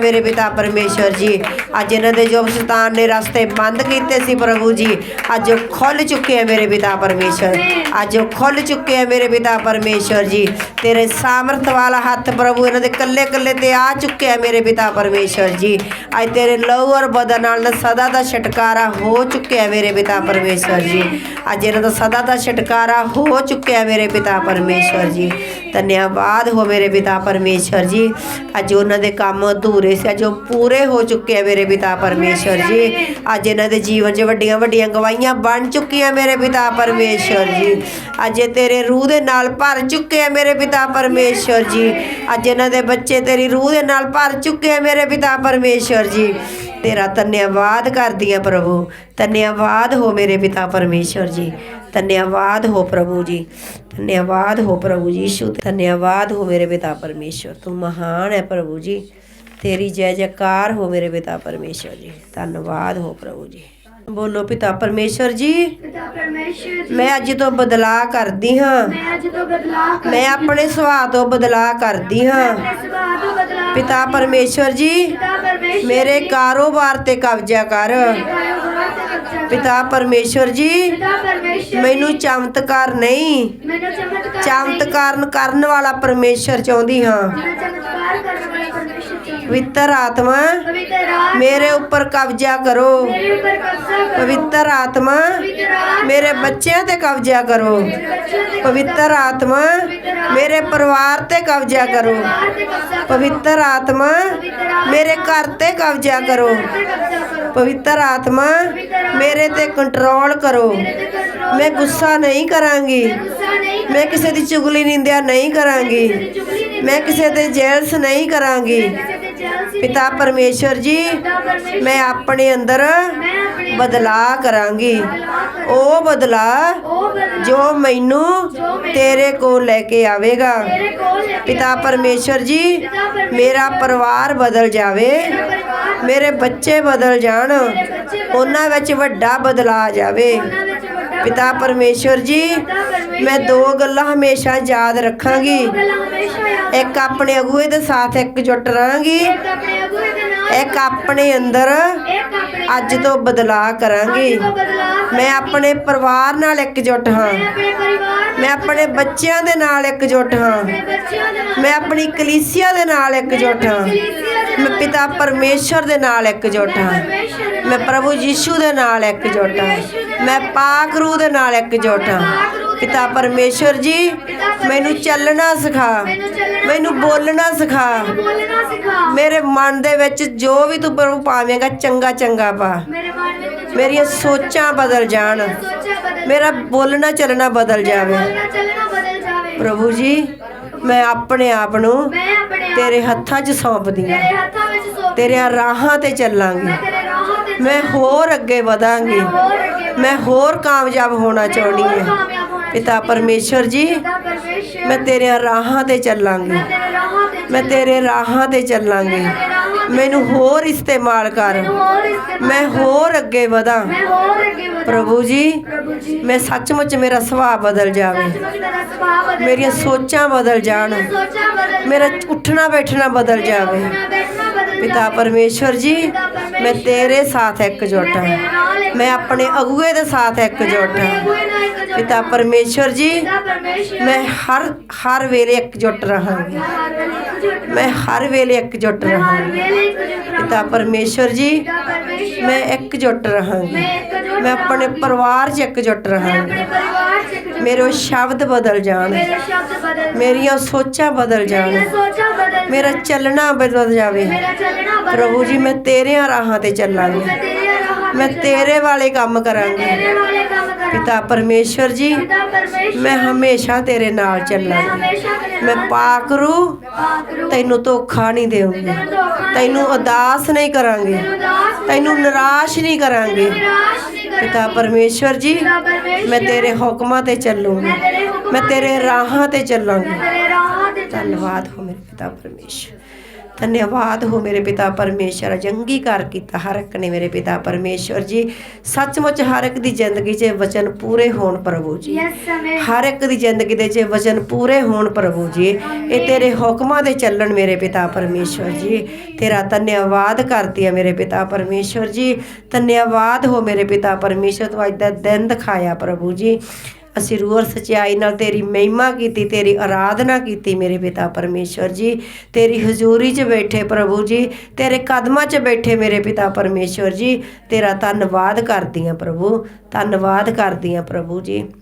ਮੇਰੇ ਪਿਤਾ ਪਰਮੇਸ਼ਵਰ ਜੀ। ਅੱਜ ਇਹਨਾਂ ਦੇ ਜੋ ਸ਼ੈਤਾਨ ਨੇ ਰਸਤੇ ਬੰਦ ਕੀਤੇ ਸੀ ਪ੍ਰਭੂ ਜੀ। ਅੱਜ ਉਹ ਖੁੱਲ ਚੁੱਕੇ ਆ ਮੇਰੇ ਪਿਤਾ ਪਰਮੇਸ਼ਵਰ। ਅੱਜ ਉਹ ਖੁੱਲ ਚੁੱਕੇ ਆ ਮੇਰੇ ਪਿਤਾ ਪਰਮੇਸ਼ਵਰ ਜੀ। ਤੇਰੇ ਸਾਮਰਥ ਵਾਲਾ ਹੱਥ ਪ੍ਰਭੂ ਇਹਨਾਂ ਦੇ ਕੱਲੇ ਕੱਲੇ ਤੇ ਆ ਚੁੱਕੇ ਮੇਰੇ ਪਿਤਾ ਪਰਮੇਸ਼ਵਰ ਜੀ। ਅੱਜ ਤੇਰੇ ਲਹੂ ਔਰ ਬਦਨ ਨਾਲ ਸਦਾ ਦਾ ਛਟਕਾਰਾ ਹੋ ਚੁੱਕਿਆ ਮੇਰੇ ਪਿਤਾ ਪਰਮੇਸ਼ਵਰ ਜੀ। ਅੱਜ ਇਹਨਾਂ ਦਾ ਸਦਾ ਦਾ ਛਟਕਾਰਾ ਹੋ ਚੁੱਕਿਆ ਮੇਰੇ ਪਿਤਾ ਪਰਮੇਸ਼ਵਰ ਜੀ। ਧੰਨਵਾਦ ਹੋ ਮੇਰੇ ਪਿਤਾ ਪਰਮੇਸ਼ਵਰ ਜੀ। ਅੱਜ ਉਹਨਾਂ ਦੇ ਕੰਮ ਅਧੂਰੇ ਸੀ, ਅੱਜ ਉਹ ਪੂਰੇ ਹੋ ਚੁੱਕੇ ਆ ਮੇਰੇ ਪਿਤਾ ਪਰਮੇਸ਼ਵਰ ਜੀ। ਅੱਜ ਇਹਨਾਂ ਦੇ ਜੀਵਨ 'ਚ ਵੱਡੀਆਂ ਵੱਡੀਆਂ ਗਵਾਹੀਆਂ ਬਣ ਚੁੱਕੀਆਂ ਮੇਰੇ ਪਿਤਾ ਪਰਮੇਸ਼ਵਰ ਜੀ। ਅੱਜ ਤੇਰੇ ਰੂਹ ਦੇ ਨਾਲ ਭਰ ਚੁੱਕੇ ਆ ਮੇਰੇ ਪਿਤਾ ਪਰਮੇਸ਼ਵਰ ਜੀ। ਅੱਜ ਇਹਨਾਂ ਦੇ ਬੱਚੇ ਤੇਰੀ ਰੂਹ ਦੇ ਨਾਲ ਭਰ ਚੁੱਕੇ ਆ ਮੇਰੇ ਪਿਤਾ ਪਰਮੇਸ਼ਵਰ ਜੀ। ਤੇਰਾ ਧੰਨਵਾਦ ਕਰਦੀ ਆ ਪ੍ਰਭੂ। ਧੰਨਵਾਦ ਹੋ ਮੇਰੇ ਪਿਤਾ ਪਰਮੇਸ਼ਵਰ ਜੀ। ਧੰਨਵਾਦ ਹੋ ਪ੍ਰਭੂ ਜੀ। ਧੰਨਵਾਦ ਹੋ ਪ੍ਰਭੂ ਜੀ, ਯੀਸ਼ੂ ਧੰਨਵਾਦ ਹੋ ਮੇਰੇ ਪਿਤਾ ਪਰਮੇਸ਼ਵਰ। ਤੂੰ ਮਹਾਨ ਹੈ ਪ੍ਰਭੂ ਜੀ। ਤੇਰੀ ਜੈ ਜੈਕਾਰ ਹੋ ਮੇਰੇ ਪਿਤਾ ਪਰਮੇਸ਼ਵਰ ਜੀ। ਧੰਨਵਾਦ ਹੋ ਪ੍ਰਭੂ ਜੀ। ਬੋਲੋ ਪਿਤਾ ਪਰਮੇਸ਼ਵਰ ਜੀ। ਪਿਤਾ ਪਰਮੇਸ਼ਰ ਜੀ। ਮੈਂ ਅੱਜ ਤੋਂ ਬਦਲਾਅ ਕਰਦੀ ਹਾਂ। ਮੈਂ ਅੱਜ ਤੋਂ ਬਦਲਾਅ ਕਰ ਮੈਂ ਆਪਣੇ ਸੁਭਾਅ ਤੋਂ ਬਦਲਾਅ ਕਰਦੀ ਹਾਂ। ਪਿਤਾ ਪਰਮੇਸ਼ਵਰ ਜੀ ਪਰਮੇਸ਼ਰ ਮੇਰੇ ਕਾਰੋਬਾਰ ਤੇ ਕਬਜ਼ਾ ਕਰ। ਪਿਤਾ ਪਰਮੇਸ਼ਵਰ ਜੀ ਪਰਮੇਸ਼ਰ ਮੈਨੂੰ ਚਮਤਕਾਰ ਨਹੀਂ। ਮੈਨੂੰ ਚਮਤਕਾਰ ਚਮਤਕਾਰ ਕਰਨ ਵਾਲਾ ਪਰਮੇਸ਼ਰ ਚਾਹੁੰਦੀ ਹਾਂ। ਪਵਿੱਤਰ ਆਤਮਾ ਪਵਿੱਤਰ ਆਤਮਾ ਮੇਰੇ ਉੱਪਰ ਕਬਜ਼ਾ ਕਰੋ। ਮੇਰੇ ਉੱਪਰ ਕਬਜ਼ਾ ਕਰੋ। ਪਵਿੱਤਰ ਆਤਮਾ ਮੇਰੇ ਬੱਚਿਆਂ ਤੇ ਕਬਜ਼ਾ ਕਰੋ। ਪਵਿੱਤਰ ਆਤਮਾ ਮੇਰੇ ਪਰਿਵਾਰ ਤੇ ਕਬਜ਼ਾ ਕਰੋ। ਪਵਿੱਤਰ ਆਤਮਾ ਮੇਰੇ ਘਰ ਤੇ ਕਬਜ਼ਾ ਕਰੋ। ਪਵਿੱਤਰ ਆਤਮਾ ਮੇਰੇ ਤੇ ਕੰਟਰੋਲ ਕਰੋ। ਮੈਂ ਗੁੱਸਾ ਨਹੀਂ ਕਰਾਂਗੀ। ਮੈਂ ਕਿਸੇ ਦੀ ਚੁਗਲੀ ਨਿੰਦਿਆ ਨਹੀਂ ਕਰਾਂਗੀ। ਮੈਂ ਕਿਸੇ ਤੇ ਜੈਲਸ ਨਹੀਂ ਕਰਾਂਗੀ। ਪਿਤਾ ਪਰਮੇਸ਼ਰ ਜੀ, ਮੈਂ ਆਪਣੇ ਅੰਦਰ ਮੈਂ ਬਦਲਾਅ ਕਰਾਂਗੀ। ਉਹ ਬਦਲਾਅ ਬਦਲਾ ਜੋ ਮੈਨੂੰ ਤੇਰੇ ਕੋਲ ਲੈ ਕੇ ਆਵੇਗਾ। ਪਿਤਾ ਪਰਮੇਸ਼ਰ ਜੀ, ਮੇਰਾ ਪਰਿਵਾਰ ਬਦਲ ਜਾਵੇ, ਮੇਰੇ ਬੱਚੇ ਬਦਲ ਜਾਣ, ਉਹਨਾਂ ਵਿੱਚ ਵੱਡਾ ਬਦਲਾਅ ਜਾਵੇ। ਪਿਤਾ ਪਰਮੇਸ਼ਰ ਜੀ, ਮੈਂ ਦੋ ਗੱਲਾਂ ਹਮੇਸ਼ਾ ਯਾਦ ਰੱਖਾਂਗੀ। ਇੱਕ ਆਪਣੇ ਅਗੂਏ ਦੇ ਸਾਥ ਇਕਜੁੱਟ ਰਹਾਂਗੀ। ਇੱਕ ਆਪਣੇ ਅਗੁਏ ਦੇ ਨਾਲ। ਇੱਕ ਆਪਣੇ ਅੰਦਰ। ਇੱਕ ਅੱਜ ਤੋਂ ਬਦਲਾਅ ਕਰਾਂਗੀ। ਮੈਂ ਆਪਣੇ ਪਰਿਵਾਰ ਨਾਲ ਇਕਜੁੱਟ ਹਾਂ। ਮੈਂ ਆਪਣੇ ਬੱਚਿਆਂ ਦੇ ਨਾਲ ਇਕਜੁੱਟ ਹਾਂ। ਮੈਂ ਆਪਣੀ ਕਲੀਸਿਆ ਦੇ ਨਾਲ ਇਕਜੁੱਟ ਹਾਂ। ਮੈਂ ਪਿਤਾ ਪਰਮੇਸ਼ਰ ਦੇ ਨਾਲ ਇਕਜੁੱਟ ਹਾਂ। ਮੈਂ ਪ੍ਰਭੂ ਯੀਸ਼ੂ ਦੇ ਨਾਲ ਇਕਜੁੱਟ ਹਾਂ। ਮੈਂ ਪਾਕ ਰੂਹ ਦੇ ਨਾਲ ਇਕਜੁੱਟ ਹਾਂ। ਪਿਤਾ ਪਰਮੇਸ਼ਰ ਜੀ ਮੈਨੂੰ ਚੱਲਣਾ ਸਿਖਾ। ਮੈਨੂੰ ਬੋਲਣਾ ਸਿਖਾ। ਮੇਰੇ ਮਨ ਦੇ ਵਿੱਚ ਜੋ ਵੀ ਤੂੰ ਪ੍ਰਭੂ ਪਾਵੇਂਗਾ ਚੰਗਾ ਚੰਗਾ ਪਾ। ਮੇਰੀਆਂ ਸੋਚਾਂ ਬਦਲ ਜਾਣ। ਮੇਰਾ ਬੋਲਣਾ ਚੱਲਣਾ ਬਦਲ ਜਾਵੇ। ਪ੍ਰਭੂ ਜੀ ਮੈਂ ਆਪਣੇ ਆਪ ਨੂੰ ਤੇਰੇ ਹੱਥਾਂ 'ਚ ਸੌਂਪਦੀ ਹਾਂ। ਤੇਰੀਆਂ ਰਾਹਾਂ ਤੇ ਚੱਲਾਂਗੀ। ਮੈਂ ਹੋਰ ਅੱਗੇ ਵਧਾਂਗੀ। ਮੈਂ ਹੋਰ ਕਾਮਯਾਬ ਹੋਣਾ ਚਾਹੁੰਦੀ ਹਾਂ। ਪਿਤਾ ਪਰਮੇਸ਼ਰ ਜੀ ਮੈਂ ਤੇਰੀਆਂ ਰਾਹਾਂ ਤੇ ਚੱਲਾਂਗੀ। ਮੈਂ ਤੇਰੇ ਰਾਹਾਂ ਤੇ ਤੇਰੇ ਚੱਲਾਂਗੀ। ਤੇਰੇ ਮੈਨੂੰ ਹੋਰ ਇਸਤੇਮਾਲ ਕਰ। ਮੈਂ ਹੋਰ ਅੱਗੇ ਵਧਾਂ। ਪ੍ਰਭੂ ਜੀ ਮੈਂ ਸੱਚਮੁੱਚ ਮੇਰਾ ਸੁਭਾਅ ਬਦਲ ਜਾਵੇ। ਮੇਰੀਆਂ ਸੋਚਾਂ ਬਦਲ ਜਾਣ। ਮੇਰਾ ਉੱਠਣਾ ਬੈਠਣਾ ਬਦਲ ਜਾਵੇ। ਪਿਤਾ ਪਰਮੇਸ਼ਰ ਜੀ ਮੈਂ ਤੇਰੇ ਸਾਥ ਇਕਜੁੱਟ ਹਾਂ। ਮੈਂ ਆਪਣੇ ਅਗੂਏ ਦੇ ਸਾਥ ਇਕਜੁੱਟ ਹਾਂ। ਪਿਤਾ ਪਰਮੇਸ਼ਰ ਜੀ ਮੈਂ ਹਰ ਹਰ ਵੇਲੇ ਇਕਜੁੱਟ ਰਹਾਂਗੀ। ਮੈਂ ਹਰ ਵੇਲੇ ਇਕਜੁੱਟ ਰਹਾਂਗੀ। ਵੇਲੇ ਇਕਜੁੱਟ ਰਹਾਂ ਪਿਤਾ ਪਰਮੇਸ਼ਰ ਜੀ ਮੈਂ ਇਕਜੁੱਟ ਰਹਾਂਗੀ। ਮੈਂ ਆਪਣੇ ਪਰਿਵਾਰ 'ਚ ਇਕਜੁੱਟ ਰਹਾਂਗੀ। ਮੇਰੇ ਸ਼ਬਦ ਬਦਲ ਜਾਣ। ਮੇਰੀਆਂ ਸੋਚਾਂ ਬਦਲ ਜਾਣ। ਮੇਰਾ ਚੱਲਣਾ ਬਦਲ ਜਾਵੇ। ਪ੍ਰਭੂ ਜੀ ਮੈਂ ਤੇਰਿਆਂ ਰਾਹਾਂ ਤੇ ਚੱਲਾਂਗੀ। ਮੈਂ ਤੇਰੇ ਤੇਰੇ ਵਾਲੇ ਕੰਮ ਕਰਾਂਗੀ। ਤੇਰੇ ਪਿਤਾ ਪਰਮੇਸ਼ਰ ਜੀ ਪਿਤਾ ਮੈਂ ਹਮੇਸ਼ਾ ਤੇਰੇ ਨਾਲ ਚੱਲਾਂਗੀ ਮੈਂ ਪਾਕਰੂ ਪਾਕਰੂ ਤੈਨੂੰ ਧੋਖਾ ਨਹੀਂ ਦੇਵਾਂਗੀ। ਤੈਨੂੰ ਉਦਾਸ ਨਹੀਂ ਕਰਾਂਗੀ। ਤੈਨੂੰ ਨਿਰਾਸ਼ ਨਹੀਂ ਕਰਾਂਗੀ। ਪਿਤਾ ਪਰਮੇਸ਼ਰ ਜੀ ਮੈਂ ਤੇਰੇ ਹੁਕਮਾਂ ਤੇ ਚੱਲੂੰਗੀ। ਮੈਂ ਤੇਰੇ ਰਾਹਾਂ ਤੇ ਚੱਲਾਂਗੀ। ਧੰਨਵਾਦ ਹੋ ਮੇਰੇ ਪਿਤਾ ਪਰਮੇਸ਼ਰ ਧੰਨਵਾਦ ਹੋ ਮੇਰੇ ਪਿਤਾ ਪਰਮੇਸ਼ਰ ਜੰਗੀ ਕਰ ਕੀਤਾ ਹਰ ਇੱਕ ਨੇ ਮੇਰੇ ਪਿਤਾ ਪਰਮੇਸ਼ਰ ਜੀ। ਸੱਚਮੁੱਚ ਹਰ ਇੱਕ ਦੀ ਜ਼ਿੰਦਗੀ 'ਚ ਵਚਨ ਪੂਰੇ ਹੋਣ ਪ੍ਰਭੂ ਜੀ। ਹਰ ਇੱਕ ਦੀ ਜ਼ਿੰਦਗੀ ਦੇ 'ਚ ਵਚਨ ਪੂਰੇ ਹੋਣ ਪ੍ਰਭੂ ਜੀ। ਇਹ ਤੇਰੇ ਹੁਕਮਾਂ ਦੇ ਚੱਲਣ ਮੇਰੇ ਪਿਤਾ ਪਰਮੇਸ਼ਵਰ ਜੀ। ਤੇਰਾ ਧੰਨਵਾਦ ਕਰਦੀ ਆ ਮੇਰੇ ਪਿਤਾ ਪਰਮੇਸ਼ਵਰ ਜੀ। ਧੰਨਵਾਦ ਹੋ ਮੇਰੇ ਪਿਤਾ ਪਰਮੇਸ਼ਵਰ ਤੂੰ ਅੱਜ ਦਾ ਦਿਨ ਦਿਖਾਇਆ ਪ੍ਰਭੂ ਜੀ। ਅਸੀਂ ਰੂਹ ਔਰ ਸਚਾਈ ਨਾਲ ਤੇਰੀ ਮਹਿਮਾ ਕੀਤੀ, ਤੇਰੀ ਆਰਾਧਨਾ ਕੀਤੀ ਮੇਰੇ ਪਿਤਾ ਪਰਮੇਸ਼ਵਰ ਜੀ, ਤੇਰੀ ਹਜ਼ੂਰੀ 'ਚ ਬੈਠੇ ਪ੍ਰਭੂ ਜੀ, ਤੇਰੇ ਕਦਮਾਂ 'ਚ ਬੈਠੇ ਮੇਰੇ ਪਿਤਾ ਪਰਮੇਸ਼ਵਰ ਜੀ, ਤੇਰਾ ਧੰਨਵਾਦ ਕਰਦੀ ਆ ਪ੍ਰਭੂ, ਧੰਨਵਾਦ ਕਰਦੀ ਆ ਪ੍ਰਭੂ ਜੀ।